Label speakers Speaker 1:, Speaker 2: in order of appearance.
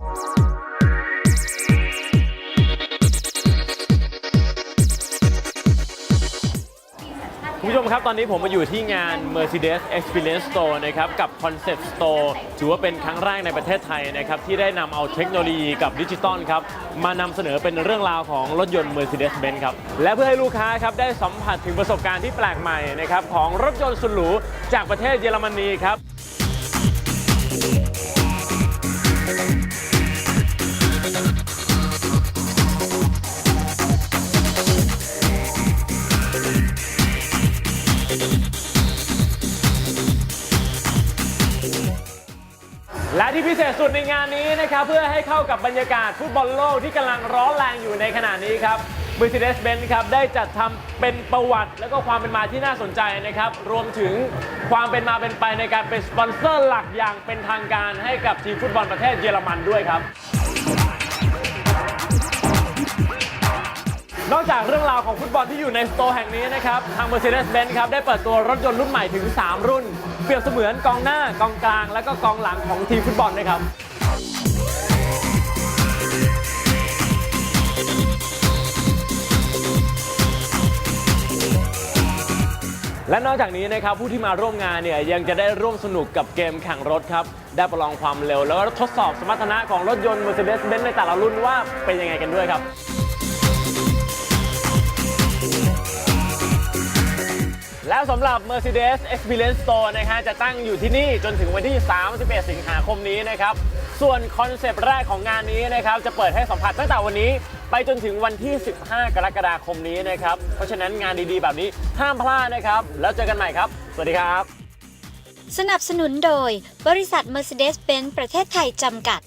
Speaker 1: คุณผู้ชมครับ ตอนนี้ผมมาอยู่ที่งาน Mercedes Experience Store นะครับ กับ Concept Store ถือว่าเป็นครั้งแรกในประเทศไทยนะครับ ที่ได้นำเอาเทคโนโลยีกับดิจิตอลครับ มานำเสนอเป็นเรื่องราวของรถยนต์ Mercedes-Benz ครับ และเพื่อให้ลูกค้าครับ ได้สัมผัสถึงประสบการณ์ที่แปลกใหม่นะครับ ของรถยนต์สุดหรูจากประเทศเยอรมนีครับ และที่พิเศษสุดในงานนี้นะครับ เพื่อให้เข้ากับบรรยากาศฟุตบอลโลกที่กำลังร้อนแรงอยู่ในขณะนี้ครับ Mercedes-Benz ครับได้จัดทำเป็นประวัติ และก็ความเป็นมาที่น่าสนใจนะครับ รวมถึงความเป็นมาเป็นไปในการเป็นสปอนเซอร์หลักอย่างเป็นทางการให้กับทีมฟุตบอลประเทศเยอรมันด้วยครับ นอกจากเรื่องราวของฟุตบอลที่อยู่ในสโตร์แห่งนี้นะครับ ทาง Mercedes-Benz ครับ ได้เปิดตัวรถยนต์รุ่นใหม่ถึง 3 รุ่น เปรียบเสมือนกองหน้ากองกลาง และก็กองหลังของทีมฟุตบอลนะครับและนอกจากนี้นะครับผู้ที่มาร่วมงานเนี่ยยังจะได้ร่วมสนุกกับเกมแข่งรถครับ ได้ประลองความเร็วแล้วก็ทดสอบสมรรถนะของรถยนต์ Mercedes-Benz ในแต่ละรุ่นว่าเป็นยังไงกันด้วยครับ แล้วสำหรับ Mercedes Experience Store นะฮะจะตั้งอยู่ที่นี่จนถึงวันที่ 31 สิงหาคมนี้นะครับ ส่วนคอนเซปต์แรกของงานนี้นะครับ จะเปิดให้สัมผัสตั้งแต่วันนี้ ไปจนถึงวันที่ 15 กรกฎาคมนี้นะครับ เพราะฉะนั้นงานดีๆ แบบนี้ห้ามพลาดนะครับ แล้วเจอกันใหม่ครับ สวัสดีครับ
Speaker 2: สนับสนุนโดย บริษัท Mercedes-Benz ประเทศไทยจำกัด